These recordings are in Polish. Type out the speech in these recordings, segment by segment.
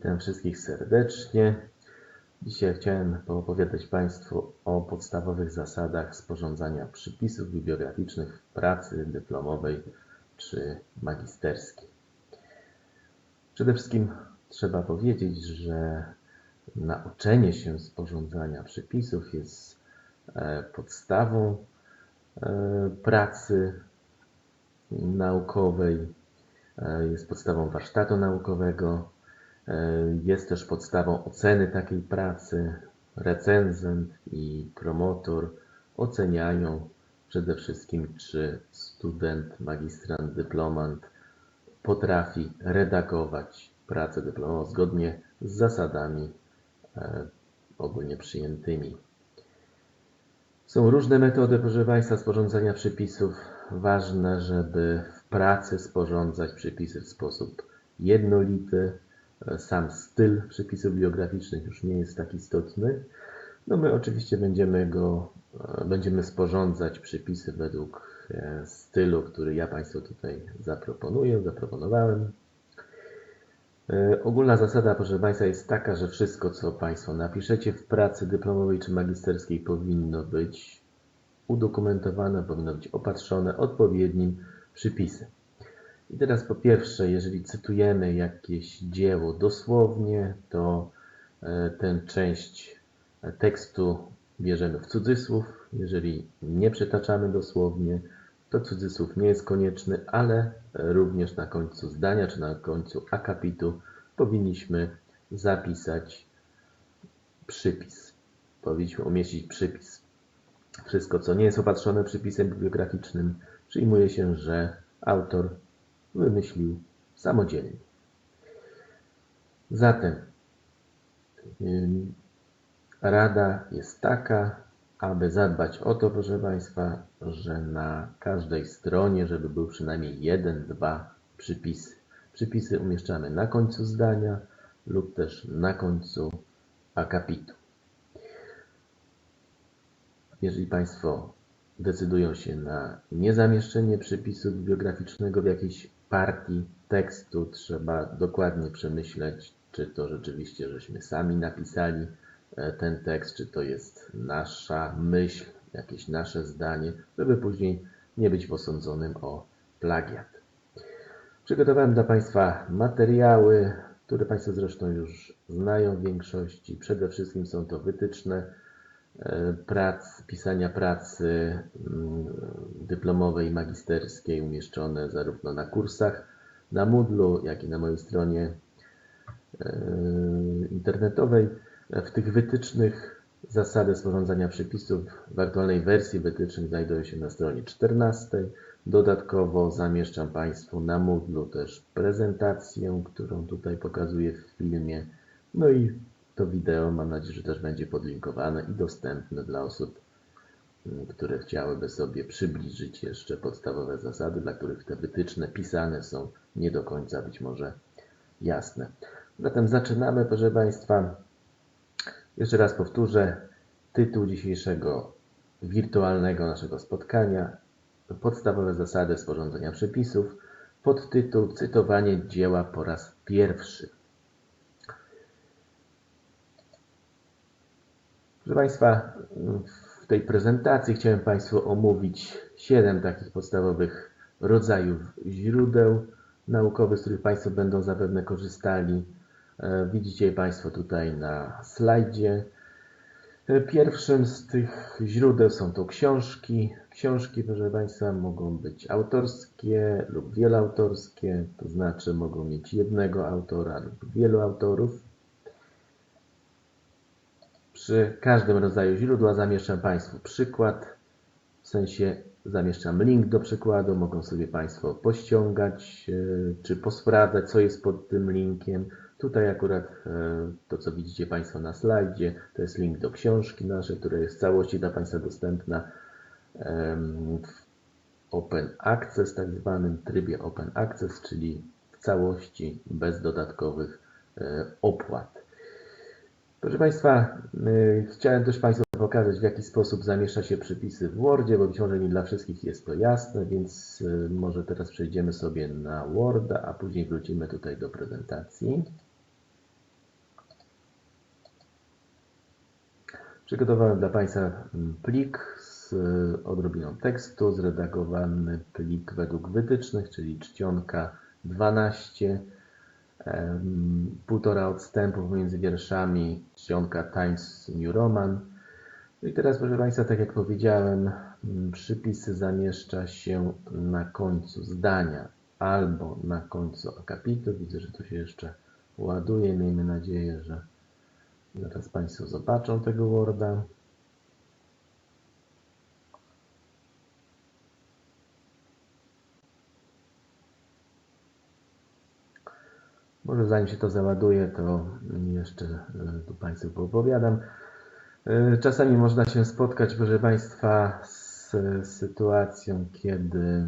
Witam wszystkich serdecznie. Dzisiaj chciałem poopowiadać Państwu o podstawowych zasadach sporządzania przypisów bibliograficznych w pracy dyplomowej czy magisterskiej. Przede wszystkim trzeba powiedzieć, że nauczenie się sporządzania przypisów jest e, podstawą e, pracy naukowej, e, jest podstawą warsztatu naukowego, jest też podstawą oceny takiej pracy. Recenzent i promotor oceniają przede wszystkim, czy student, magistrant, dyplomant potrafi redagować pracę dyplomową zgodnie z zasadami e, ogólnie przyjętymi. Są różne metody, proszę Państwa, sporządzania przepisów. Ważne, żeby w pracy sporządzać przepisy w sposób jednolity. Sam styl przepisów biograficznych już nie jest tak istotny. No my oczywiście będziemy go, e, będziemy sporządzać przepisy według e, stylu, który ja Państwu tutaj zaproponuję, zaproponowałem. E, ogólna zasada, proszę Państwa, jest taka, że wszystko, co Państwo napiszecie w pracy dyplomowej czy magisterskiej powinno być udokumentowane, powinno być opatrzone odpowiednim przypisem. I teraz po pierwsze, jeżeli cytujemy jakieś dzieło dosłownie, to tę część tekstu bierzemy w cudzysłów. Jeżeli nie przytaczamy dosłownie, to cudzysłów nie jest konieczny, ale również na końcu zdania czy na końcu akapitu powinniśmy zapisać przypis. Powinniśmy umieścić przypis. Wszystko, co nie jest opatrzone przypisem bibliograficznym, przyjmuje się, że autor wymyślił samodzielnie. Zatem Rada jest taka, aby zadbać o to, proszę Państwa, że na każdej stronie, żeby był przynajmniej jeden, dwa przypisy. Przypisy umieszczamy na końcu zdania lub też na końcu akapitu. Jeżeli Państwo decydują się na niezamieszczenie przypisu bibliograficznego w jakiejś partii tekstu, trzeba dokładnie przemyśleć, czy to rzeczywiście żeśmy sami napisali, E, ten tekst, czy to jest nasza myśl, jakieś nasze zdanie, żeby później nie być posądzonym o plagiat. Przygotowałem dla Państwa materiały, które Państwo zresztą już znają w większości. Przede wszystkim są to wytyczne prac, pisania pracy mm, dyplomowej i magisterskiej umieszczone zarówno na kursach na Moodle, jak i na mojej stronie e, internetowej. W tych wytycznych zasady sporządzania przepisów w aktualnej wersji wytycznych znajdują się na stronie 14. Dodatkowo zamieszczam Państwu na Moodle też prezentację, którą tutaj pokazuję w filmie. No i to wideo mam nadzieję, że też będzie podlinkowane i dostępne dla osób, mm, które chciałyby sobie przybliżyć jeszcze podstawowe zasady, dla których te wytyczne pisane są nie do końca być może jasne. Zatem zaczynamy, proszę Państwa. Jeszcze raz powtórzę tytuł dzisiejszego wirtualnego naszego spotkania. Podstawowe zasady sporządzenia przepisów. Podtytuł Cytowanie dzieła po raz pierwszy. Proszę Państwa, w tej prezentacji chciałem Państwu omówić 7 takich podstawowych rodzajów źródeł naukowych, z których Państwo będą zapewne korzystali E, widzicie Państwo tutaj na slajdzie. E, pierwszym z tych źródeł są to książki. Książki, proszę Państwa, mogą być autorskie lub wieloautorskie, to znaczy mogą mieć jednego autora lub wielu autorów. Przy każdym rodzaju źródła zamieszczam Państwu przykład, w sensie zamieszczam link do przykładu, mogą sobie Państwo pościągać e, czy posprawdzać, co jest pod tym linkiem. Tutaj akurat e, to, co widzicie Państwo na slajdzie, to jest link do książki naszej, która jest w całości dla Państwa dostępna w Open Access, tak zwanym trybie Open Access, czyli w całości bez dodatkowych e, opłat. Proszę Państwa, y, chciałem też Państwu pokazać, w jaki sposób zamieszcza się przypisy w Wordzie, bo być może nie dla wszystkich jest to jasne, więc y, może teraz przejdziemy sobie na Worda, a później wrócimy tutaj do prezentacji. Przygotowałem dla Państwa mm, plik z y, odrobiną tekstu, zredagowany plik według wytycznych, czyli czcionka 12 półtora odstępu między wierszami, czcionka Times New Roman. I teraz, proszę Państwa, tak jak powiedziałem, mm, przypisy zamieszcza się na końcu zdania albo na końcu akapitu. Widzę, że to się jeszcze ładuje. Miejmy nadzieję, że zaraz Państwo zobaczą tego Worda. Może zanim się to załaduje, to jeszcze e, tu Państwu poopowiadam. E, Czasami można się spotkać, proszę Państwa, z sytuacją, kiedy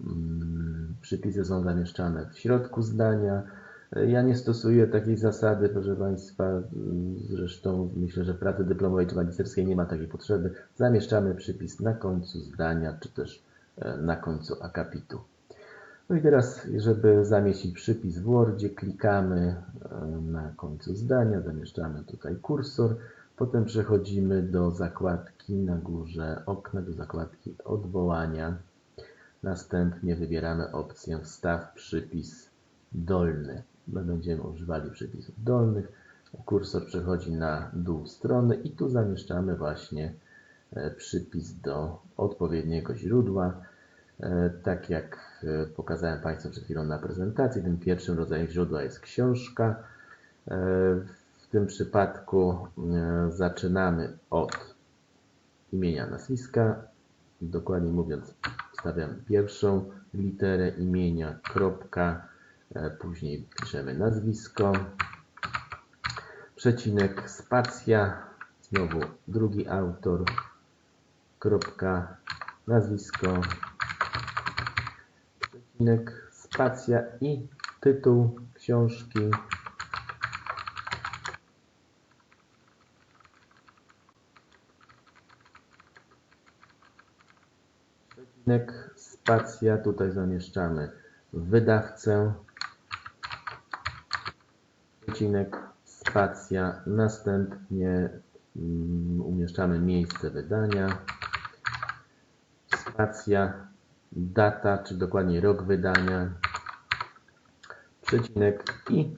mm, przypisy są zamieszczane w środku zdania. E, Ja nie stosuję takiej zasady, proszę Państwa, zresztą myślę, że w pracy dyplomowej czy magisterskiej nie ma takiej potrzeby. Zamieszczamy przypis na końcu zdania, czy też na końcu akapitu. No i teraz, żeby zamieścić przypis w Wordzie, klikamy na końcu zdania, zamieszczamy tutaj kursor, potem przechodzimy do zakładki na górze okna, do zakładki odwołania. Następnie wybieramy opcję Wstaw przypis dolny. My będziemy używali przypisów dolnych. Kursor przechodzi na dół strony i tu zamieszczamy właśnie e, przypis do odpowiedniego źródła. E, Tak jak e, pokazałem Państwu przed chwilą na prezentacji, tym pierwszym rodzajem źródła jest książka. E, W tym przypadku zaczynamy od imienia, nazwiska. Dokładnie mówiąc, wstawiamy pierwszą literę imienia, kropka, później piszemy nazwisko, przecinek, spacja, znowu drugi autor, kropka, nazwisko, przecinek, spacja i tytuł książki. Przecinek, spacja, tutaj zamieszczamy. Wydawcę, przecinek, spacja, następnie mm, umieszczamy miejsce wydania, spacja, data, czy dokładnie rok wydania, przecinek i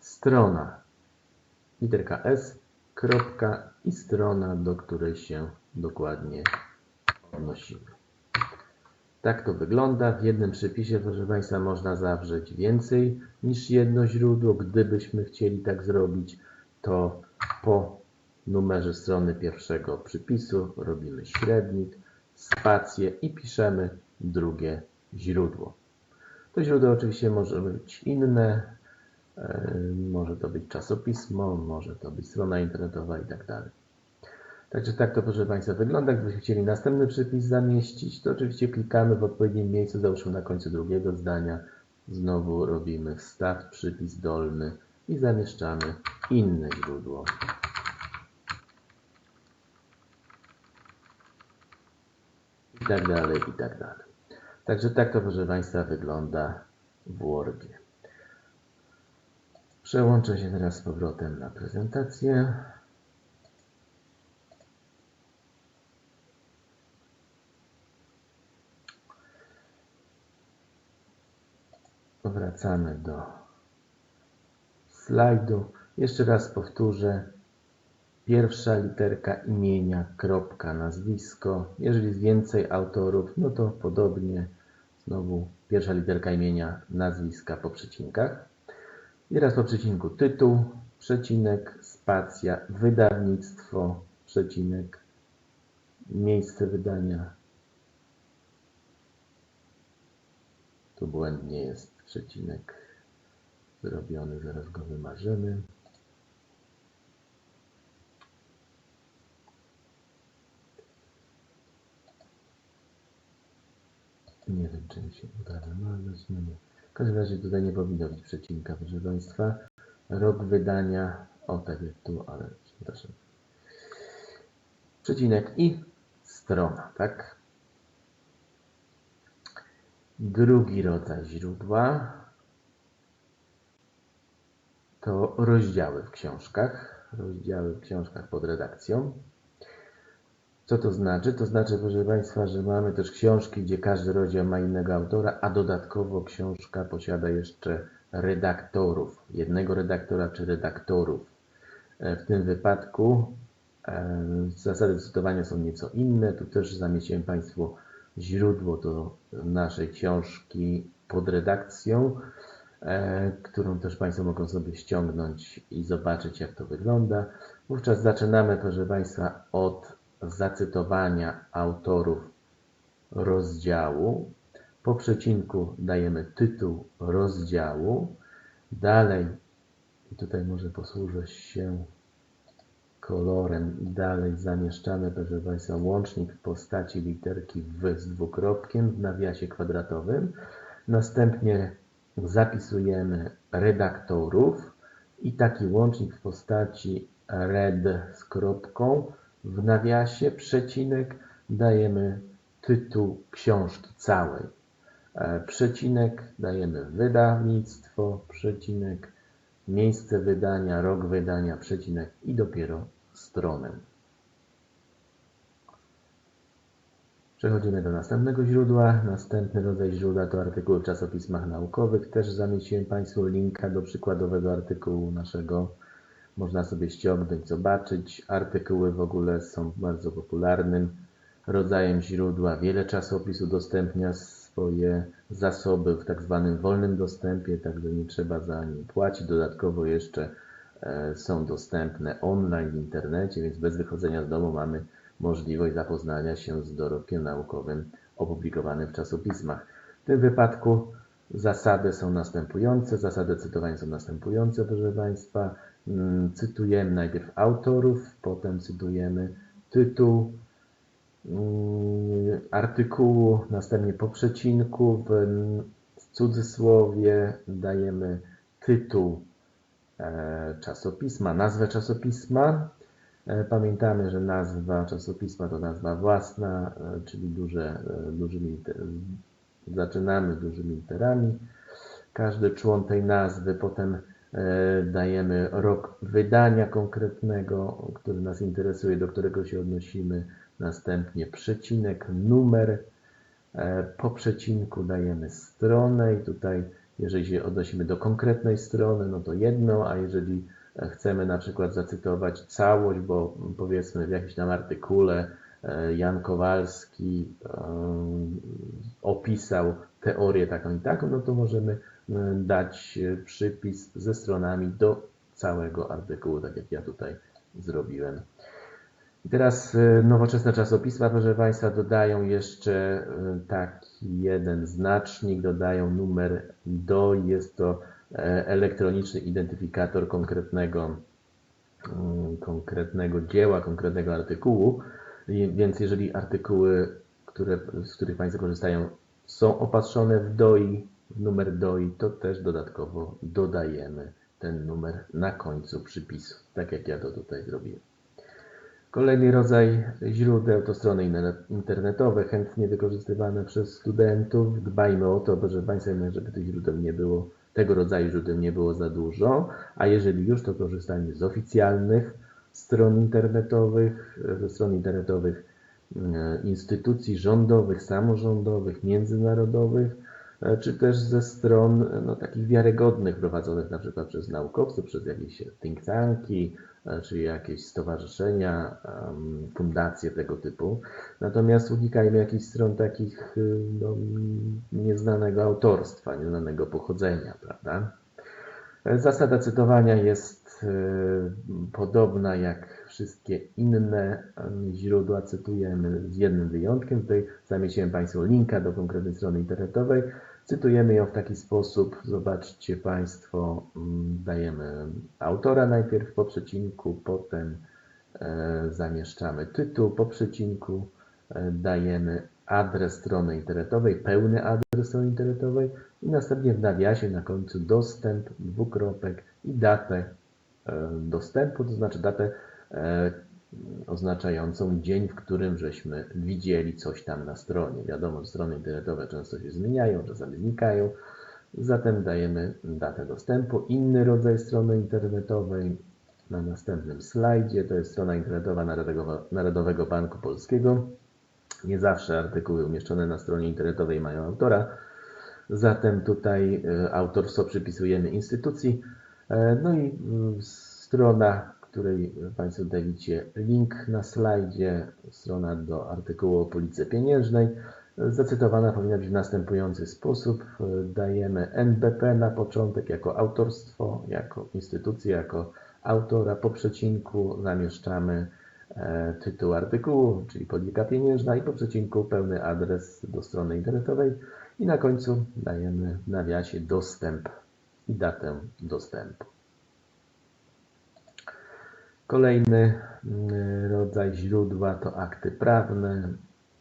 strona. Literka S, kropka i strona, do której się dokładnie odnosimy. Tak to wygląda. W jednym przepisie, proszę Państwa, można zawrzeć więcej niż jedno źródło. Gdybyśmy chcieli tak zrobić, to po numerze strony pierwszego przypisu robimy średnik, spację i piszemy drugie źródło. To źródło oczywiście może być inne, e, może to być czasopismo, może to być strona internetowa i tak dalej. Także tak to proszę Państwa wygląda. Gdybyśmy chcieli następny przypis zamieścić, to oczywiście klikamy w odpowiednim miejscu, załóżmy na końcu drugiego zdania. Znowu robimy wstaw, przypis dolny i zamieszczamy inne źródło. I tak dalej, i tak dalej. Także tak to proszę Państwa wygląda w Wordzie. Przełączę się teraz z powrotem na prezentację. Wracamy do slajdu. Jeszcze raz powtórzę. Pierwsza literka imienia, kropka, nazwisko. Jeżeli jest więcej autorów, no to podobnie. Znowu pierwsza literka imienia, nazwiska po przecinkach. I raz po przecinku tytuł, przecinek, spacja, wydawnictwo, przecinek, miejsce wydania. Tu błędnie jest przecinek zrobiony, zaraz go wymarzymy. Nie wiem, czy mi się uda wymarzyć. No nie. W każdym razie tutaj nie powinno być przecinka, proszę Państwa. Rok wydania, o tak jak tu, ale przepraszam. Przecinek i strona, tak? Drugi rodzaj źródła to rozdziały w książkach. Rozdziały w książkach pod redakcją. Co to znaczy? To znaczy, proszę Państwa, że mamy też książki, gdzie każdy rozdział ma innego autora, a dodatkowo książka posiada jeszcze redaktorów, jednego redaktora czy redaktorów. E, W tym wypadku e, zasady cytowania są nieco inne. Tu też zamieściłem Państwu źródło do naszej książki pod redakcją, e, którą też Państwo mogą sobie ściągnąć i zobaczyć, jak to wygląda. Wówczas zaczynamy, proszę Państwa, od zacytowania autorów rozdziału. Po przecinku dajemy tytuł rozdziału. Dalej, i tutaj może posłużę się kolorem, dalej zamieszczamy, proszę Państwa, łącznik w postaci literki W z dwukropkiem w nawiasie kwadratowym. Następnie zapisujemy redaktorów i taki łącznik w postaci red z kropką w nawiasie, przecinek, dajemy tytuł książki całej. E, Przecinek dajemy wydawnictwo, przecinek, miejsce wydania, rok wydania, przecinek i dopiero stronę. Przechodzimy do następnego źródła. Następny rodzaj źródła to artykuły w czasopismach naukowych. Też zamieściłem Państwu linka do przykładowego artykułu naszego. Można sobie ściągnąć, zobaczyć. Artykuły w ogóle są bardzo popularnym rodzajem źródła. Wiele czasopism udostępnia swoje zasoby w tak zwanym wolnym dostępie, także nie trzeba za nie płacić. Dodatkowo jeszcze e, są dostępne online w internecie, więc bez wychodzenia z domu mamy możliwość zapoznania się z dorobkiem naukowym opublikowanym w czasopismach. W tym wypadku zasady są następujące, zasady cytowania są następujące, proszę Państwa. Mm, Cytujemy najpierw autorów, potem cytujemy tytuł mm, artykułu, następnie po przecinku w cudzysłowie dajemy tytuł e, czasopisma, nazwę czasopisma. E, Pamiętamy, że nazwa czasopisma to nazwa własna, e, czyli duże, dużymi zaczynamy dużymi literami. Każdy człon tej nazwy, potem dajemy rok wydania konkretnego, który nas interesuje, do którego się odnosimy, następnie przecinek, numer, E, po przecinku dajemy stronę i tutaj, jeżeli się odnosimy do konkretnej strony, no to jedno, a jeżeli e, chcemy na przykład zacytować całość, bo powiedzmy w jakimś tam artykule e, Jan Kowalski opisał teorię taką i taką, no to możemy em, dać e, przypis ze stronami do całego artykułu, tak jak ja tutaj zrobiłem. I teraz e, nowoczesne czasopisma, proszę Państwa, dodają jeszcze e, taki jeden znacznik, dodają numer DO. Jest to e, elektroniczny identyfikator konkretnego, mm, konkretnego dzieła, konkretnego artykułu. Więc jeżeli artykuły, które, z których Państwo korzystają, są opatrzone w DOI, numer DOI, to też dodatkowo dodajemy ten numer na końcu przypisu, tak jak ja to tutaj zrobiłem. Kolejny rodzaj źródeł to strony internetowe, chętnie wykorzystywane przez studentów. Dbajmy o to, proszę Państwa, żeby tych źródeł nie było, tego rodzaju źródeł nie było za dużo, a jeżeli już, to korzystajmy z oficjalnych stron internetowych, ze stron internetowych e, instytucji rządowych, samorządowych, międzynarodowych, czy też ze stron e, no, takich wiarygodnych prowadzonych na przykład przez naukowców, przez jakieś think tanki, e, czy jakieś stowarzyszenia, fundacje tego typu. Natomiast unikajmy jakichś stron takich y, no, nieznanego autorstwa, nieznanego pochodzenia, prawda? E, Zasada cytowania jest e, podobna jak wszystkie inne źródła. Cytujemy z jednym wyjątkiem. Tutaj zamieściłem Państwu linka do konkretnej strony internetowej. Cytujemy ją w taki sposób. Zobaczcie Państwo, mm, dajemy autora najpierw po przecinku, potem e, zamieszczamy tytuł po przecinku, e, dajemy adres strony internetowej, pełny adres strony internetowej i następnie w nawiasie na końcu dostęp, dwukropek i datę e, dostępu, to znaczy datę oznaczającą dzień, w którym żeśmy widzieli coś tam na stronie. Wiadomo, że strony internetowe często się zmieniają, czasami znikają, zatem dajemy datę dostępu. Inny rodzaj strony internetowej na następnym slajdzie. To jest strona internetowa Narodowego, Narodowego Banku Polskiego. Nie zawsze artykuły umieszczone na stronie internetowej mają autora, zatem tutaj e, autorstwo przypisujemy instytucji. E, No i mm, strona, której Państwo tutaj link na slajdzie, strona do artykułu o polityce pieniężnej. Zacytowana powinna być w następujący sposób. Dajemy NBP na początek jako autorstwo, jako instytucję, jako autora. Po przecinku zamieszczamy e, tytuł artykułu, czyli polityka pieniężna i po przecinku pełny adres do strony internetowej i na końcu dajemy w nawiasie dostęp i datę dostępu. Kolejny mm, rodzaj źródła to akty prawne,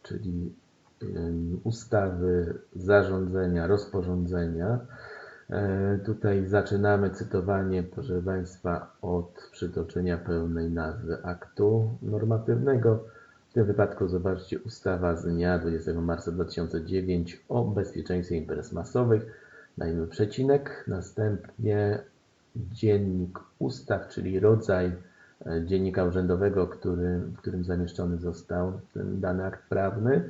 czyli ustawy, zarządzenia, rozporządzenia. E, Tutaj zaczynamy cytowanie, proszę Państwa, od przytoczenia pełnej nazwy aktu normatywnego. W tym wypadku zobaczcie ustawa z dnia 20 marca 2009 o bezpieczeństwie imprez masowych. Dajmy przecinek, następnie dziennik ustaw, czyli rodzaj dziennika urzędowego, który, w którym zamieszczony został ten dany akt prawny.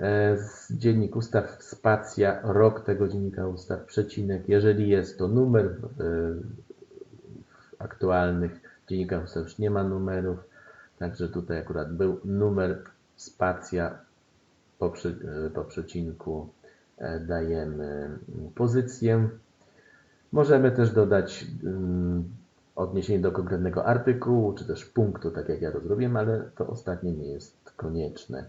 E, Dziennik ustaw spacja, rok tego dziennika ustaw, przecinek. Jeżeli jest to numer, w, w aktualnych dziennikach ustaw już nie ma numerów, także tutaj akurat był numer spacja, po, e, po przecinku e, dajemy pozycję. Możemy też dodać mm, odniesienie do konkretnego artykułu, czy też punktu, tak jak ja to zrobiłem, ale to ostatnie nie jest konieczne.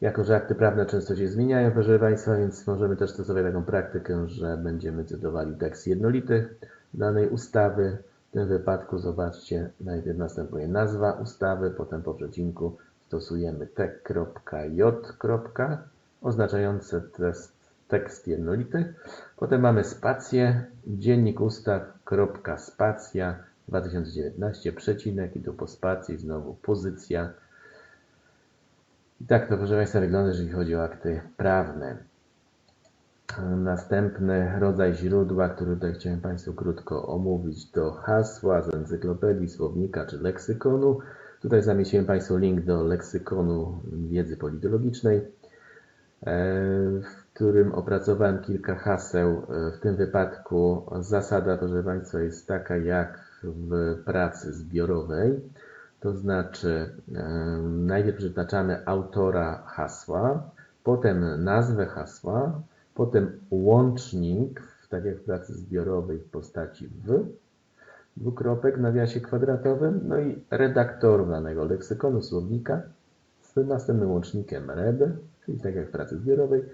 Jako, że akty prawne często się zmieniają, proszę Państwa, więc możemy też stosować taką praktykę, że będziemy cytowali tekst jednolity danej ustawy. W tym wypadku zobaczcie, najpierw następuje nazwa ustawy, potem po przecinku stosujemy t.j. oznaczające tekst, tekst jednolity. Potem mamy spację, dziennik ustaw, kropka, spacja, 2019, przecinek i tu po spacji znowu pozycja. I tak to, proszę Państwa, wygląda, jeżeli chodzi o akty prawne. Następny rodzaj źródła, który tutaj chciałem Państwu krótko omówić, to hasła z encyklopedii, słownika czy leksykonu. Tutaj zamieściłem Państwu link do leksykonu wiedzy politologicznej, e, w którym opracowałem kilka haseł. E, W tym wypadku zasada, proszę Państwa, jest taka jak w pracy zbiorowej. To znaczy, e, najpierw przytaczamy autora hasła, potem nazwę hasła, potem łącznik, tak jak w pracy zbiorowej w postaci w, dwukropek nawiasie kwadratowym, no i redaktor danego leksykonu, słownika z następnym łącznikiem red, czyli tak jak w pracy zbiorowej,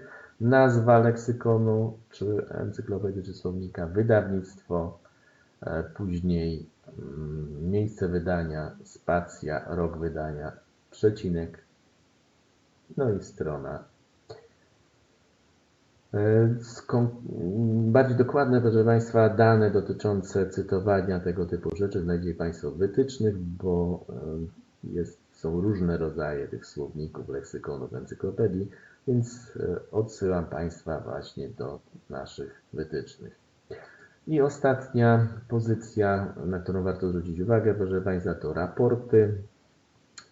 nazwa leksykonu, czy encyklopedii, czy słownika, wydawnictwo, później mm, miejsce wydania, spacja, rok wydania, przecinek, no i strona E, Bardziej dokładne, proszę Państwa, dane dotyczące cytowania tego typu rzeczy znajdziecie Państwo w wytycznych, bo e, jest, są różne rodzaje tych słowników, leksykonów, encyklopedii, więc e, odsyłam Państwa właśnie do naszych wytycznych. I ostatnia pozycja, na którą warto zwrócić uwagę, proszę Państwa, to raporty.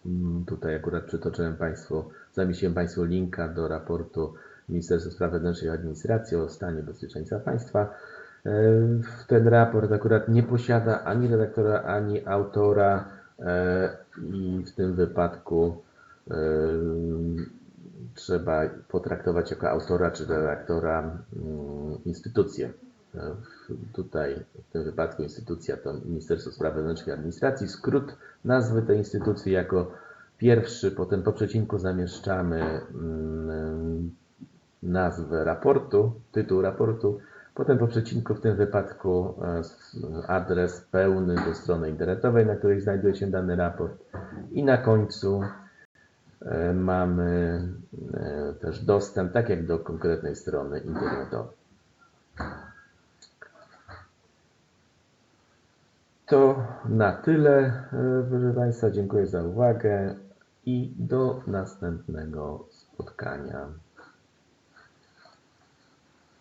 Mm, Tutaj akurat przytoczyłem Państwu, zamieściłem Państwu linka do raportu Ministerstwa Spraw Wewnętrznych i Administracji o stanie bezpieczeństwa państwa. E, Ten raport akurat nie posiada ani redaktora, ani autora e, i w tym wypadku e, trzeba potraktować jako autora czy redaktora mm, instytucję. Tutaj w tym wypadku instytucja to Ministerstwo Spraw Wewnętrznych i Administracji. Skrót nazwy tej instytucji jako pierwszy, potem po przecinku zamieszczamy mm, nazwę raportu, tytuł raportu, potem po przecinku w tym wypadku e, adres pełny do strony internetowej, na której znajduje się dany raport i na końcu e, mamy e, też dostęp, tak jak do konkretnej strony internetowej. To na tyle, e, proszę Państwa. Dziękuję za uwagę i do następnego spotkania.